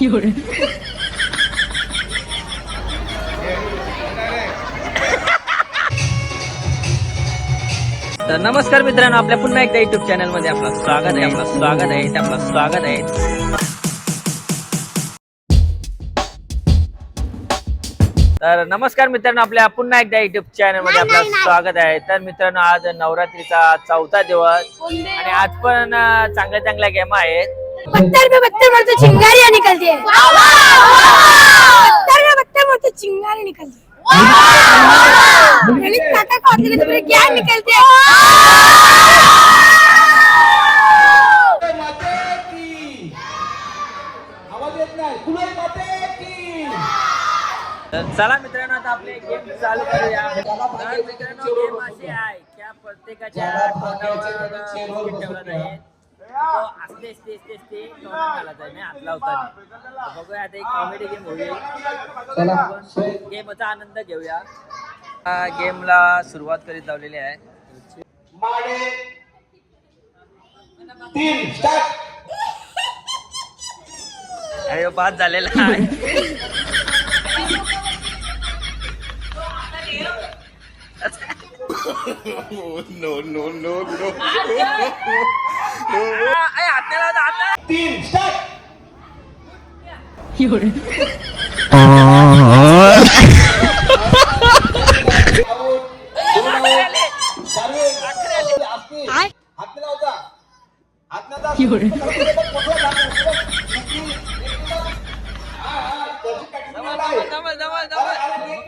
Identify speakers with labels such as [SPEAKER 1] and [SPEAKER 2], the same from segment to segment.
[SPEAKER 1] 有人
[SPEAKER 2] ，तर नमस्कार मित्रांनो आपल्या पुन्हा एकदा युट्यूब चॅनलमध्ये आपलं स्वागत आहे आपलं स्वागत आहे आपलं स्वागत आहे. तर नमस्कार मित्रांनो आपल्या पुन्हा एकदा युट्यूब चॅनलमध्ये आपलं स्वागत आहे. तर मित्रांनो आज नवरात्रीचा चौथा दिवस आणि आज पण चांगल्या चांगल्या गेम आहेत.
[SPEAKER 3] पत्थर पे पत्थर मारते चिंगारियां निकलती है। पत्थर पे पत्थर मारते चिंगारी निकलती है। ललित काका को होते तो फिर क्या निकलती है?
[SPEAKER 4] नाही
[SPEAKER 2] चला मित्रांनो आता आपले गेम चालू करूया. तर मित्रांनो गेम अशी आहे. की प्रत्येकाच्या तोंडावर ठेवलं जाईल. तो असते असते असते. असते तोंडात घालायचं आहे, हात बघूया आता एक कॉमेडी गेम होईल. गेमचा आनंद घेऊया. गेमला सुरुवात करीत लावलेली आहे.
[SPEAKER 4] माडे तीन स्टार्ट
[SPEAKER 2] आणि ह्यो बाद झालेला आहे. नाही लावायचा, हात नाही
[SPEAKER 4] तीन स्टार्ट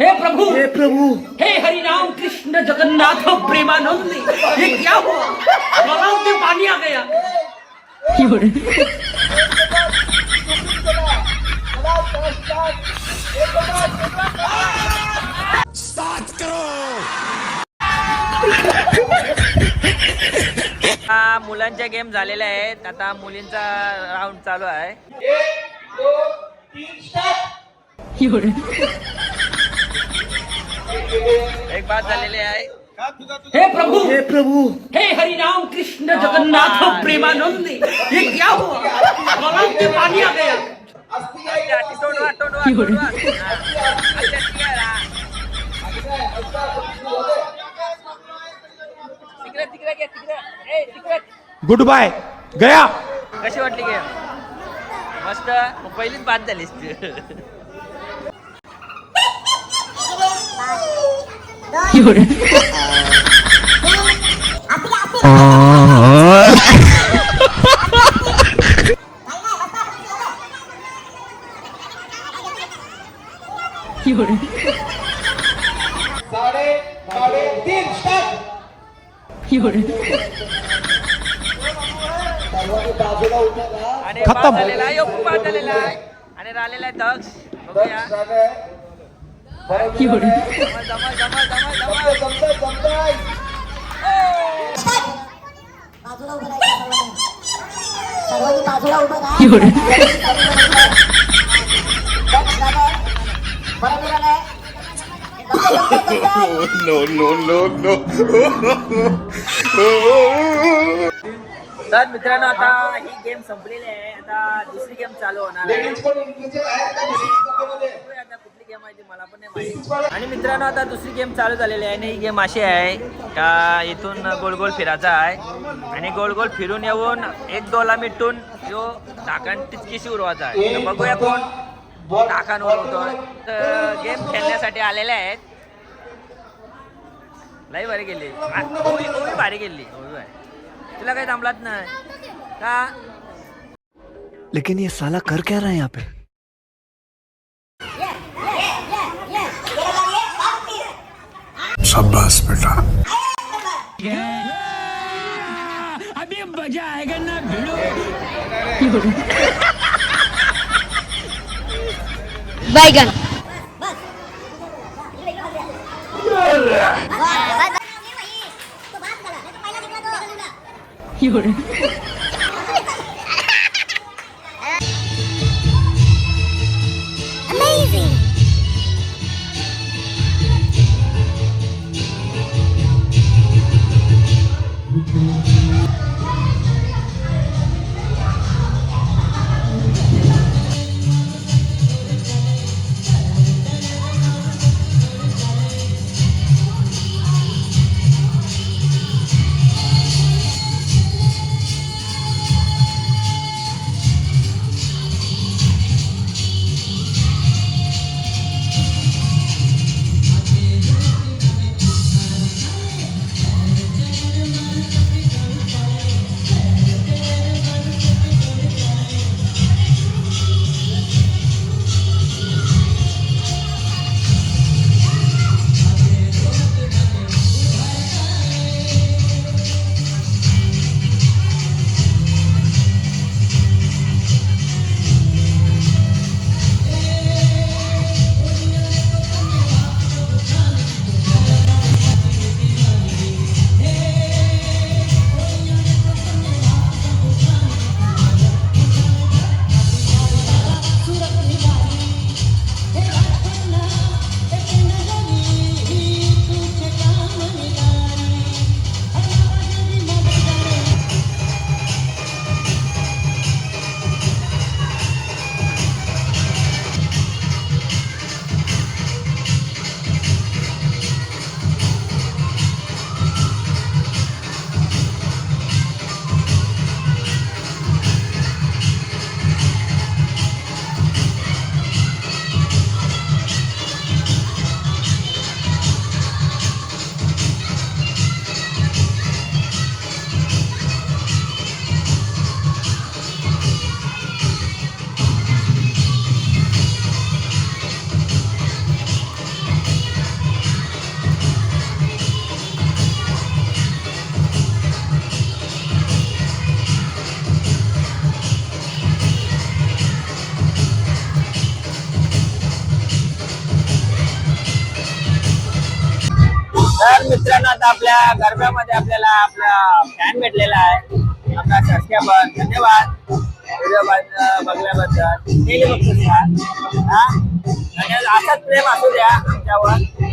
[SPEAKER 5] हे प्रभु! हे प्रभु! हे हरि राम कृष्ण जगन्नाथ प्रेमानंद! ये क्या हुआ? गलाव में पानी आ गया।
[SPEAKER 1] 有人
[SPEAKER 2] ，आता मुलांच्या गेम झालेल्या आहेत. आता मुलींचा राऊंड चालू आहे.
[SPEAKER 4] एक
[SPEAKER 2] बाद झालेली आहे.
[SPEAKER 5] हे प्रभु हे प्रभु. हे हरि राम कृष्ण जगन्नाथ प्रेमानंद. ये क्या हुआ गलाव में पानी आ गया
[SPEAKER 4] असती
[SPEAKER 2] अशी- अशी तोंडवा, तोंडवा, तोंडवा. हा.
[SPEAKER 6] Good bye. गया.
[SPEAKER 2] कशी वाटली गेम मस्त. पहिलीच बाद झालीस
[SPEAKER 6] खतम.
[SPEAKER 2] बाद झालेला आहे यो खूप बाद झालेला आहे. आणि राहिलेला आहे दक्ष
[SPEAKER 1] no, no,
[SPEAKER 3] no, no.
[SPEAKER 2] तर मित्रांनो आता ही गेम संपलेली आहे. आता दुसरी गेम चालू होणार आहे. मला पण नाही माहिती. आणि मित्रांनो आता दुसरी गेम चालू झालेली आहे आणि ही गेम अशी आहे का इथून गोल गोल फिरायचा आहे. आणि गोल गोल फिरून येऊन एक दोला मिटून जो ढाकण तितकीशी उरवायचा आहे. तर बघूया कोण ढाकण उरवतोय तर गेम खेळण्यासाठी आलेले आहेत. लई भारी गेली. ओवी भारी गेली. ओवी भारी तुला काही थांबलात नाही. का?
[SPEAKER 6] लेकिन ये साला कर क्या रहा है यहाँ पे? शाबाश बेटा।
[SPEAKER 5] अभी मज़ा आएगा ना भिड़ो।
[SPEAKER 3] बैगन
[SPEAKER 2] You're आपल्या गरब्यामध्ये आपल्याला आपला फॅन भेटलेला आहे. आपला सबस्क्रायबर धन्यवाद. व्हिडिओ बघल्याबद्दल. नेहमी बघतो हा? धन्यवाद. असंच प्रेम असू द्या आमच्यावर.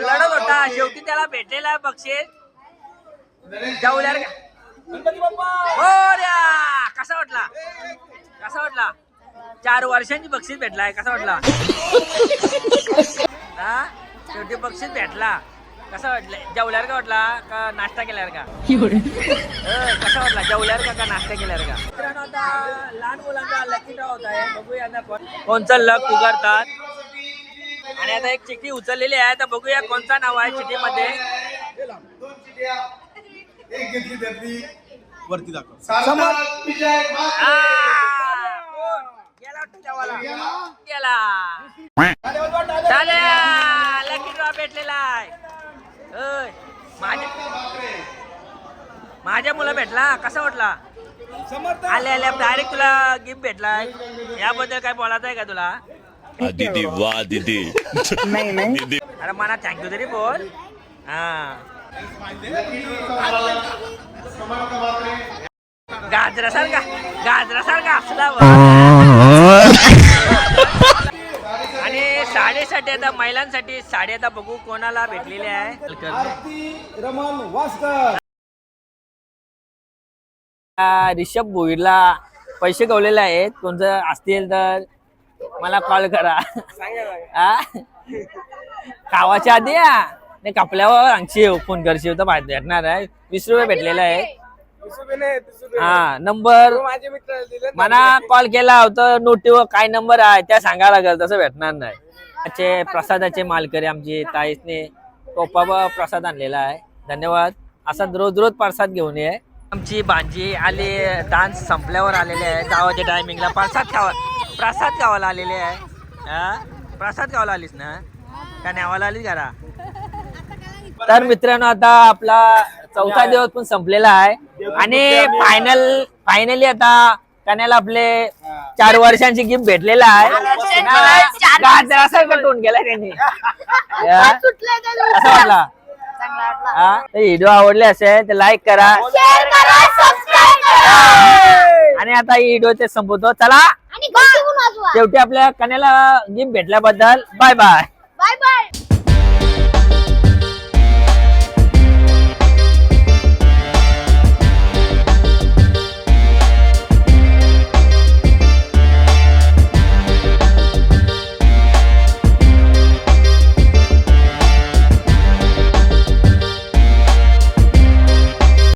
[SPEAKER 2] लढत होता. शेवटी त्याला भेटलेला बक्षीस. जाऊल्यार हो ऱ्या. कसा वाटला? कसा वाटला? चार वर्षांची बक्षीस भेटलाय. कसा वाटला? हा? शेवटी बक्षीस भेटला. कसा वाटला? जेवल्यावर का वाटला? का नाश्ता केल्यावर का?
[SPEAKER 1] 有人
[SPEAKER 2] ，अ, कसा वाटला? जेवल्यावर का का नाश्ता केल्यावर का? मित्रांनो आता लहान मुलांचा लकी ड्रॉ होत आहे. बघूया ना कोण कोणचं लक उगारतात. आणि आता एक चिठ्ठी उचललेली आहे. तर बघूया कोणचा नाव आहे वाटतं देवाला. गेला. चालेल. लकी ड्रॉ भेटलेला आहे. माझ्या माझ्या मुलं भेटला. कसा वाटला? आले आले डायरेक्ट तुला गिफ्ट भेटलाय याबद्दल काय बोलायचं आहे का तुला?
[SPEAKER 7] दीदी वाह दीदी. दीदी.
[SPEAKER 2] अरे मला थँक्यू तरी बोल. हा. गाजरासारखा गाजरासारखा असला. आणि साडेसाठी आता महिलांसाठी साडी आता बघू कोणाला भेटलेली आहे.
[SPEAKER 4] रमण वास्कर.
[SPEAKER 2] आ, रिषभ भोईरला पैसे गवलेले आहेत. कोणतं असतील तर मला कॉल करा. आ? खावाच्या आधी या नाही कापल्यावर सांगशील फोन करशील तर भेटणार आहे. वीस रुपये भेटलेले आहे हा नंबर. मला कॉल केला होता नोटीवर काय नंबर आहे त्या सांगायला लागेल तसं भेटणार नाही. त्याचे प्रसादाचे मालकरी आमची ताईसने टोपा प्रसाद आणलेला आहे. धन्यवाद. असा रोज रोज प्रसाद घेऊन ये. आमची भांजी आली डान्स संपल्यावर आलेले आहे. गावाच्या टायमिंगला प्रसाद खावा. प्रसाद गावाला आलेले आहे. हा? प्रसाद गावाला आलीस ना? का न्यावाला आलीस घरा? तर मित्रांनो आता आपला चौथा दिवस पण संपलेला आहे. आणि फायनल फायनली आता कन्याला आपले चार वर्षांची गिफ्ट भेटलेला आहे. गाजरासारखा टोन गेला त्यांनी? कसा वाटला? हा? व्हिडिओ आवडले असेल तर लाईक करा. आणि आता ही व्हिडिओ संपवतो चला.
[SPEAKER 3] आणि
[SPEAKER 2] शेवटी आपल्या कन्याला गिफ्ट भेटल्याबद्दल बाय बाय.
[SPEAKER 3] Bye bye.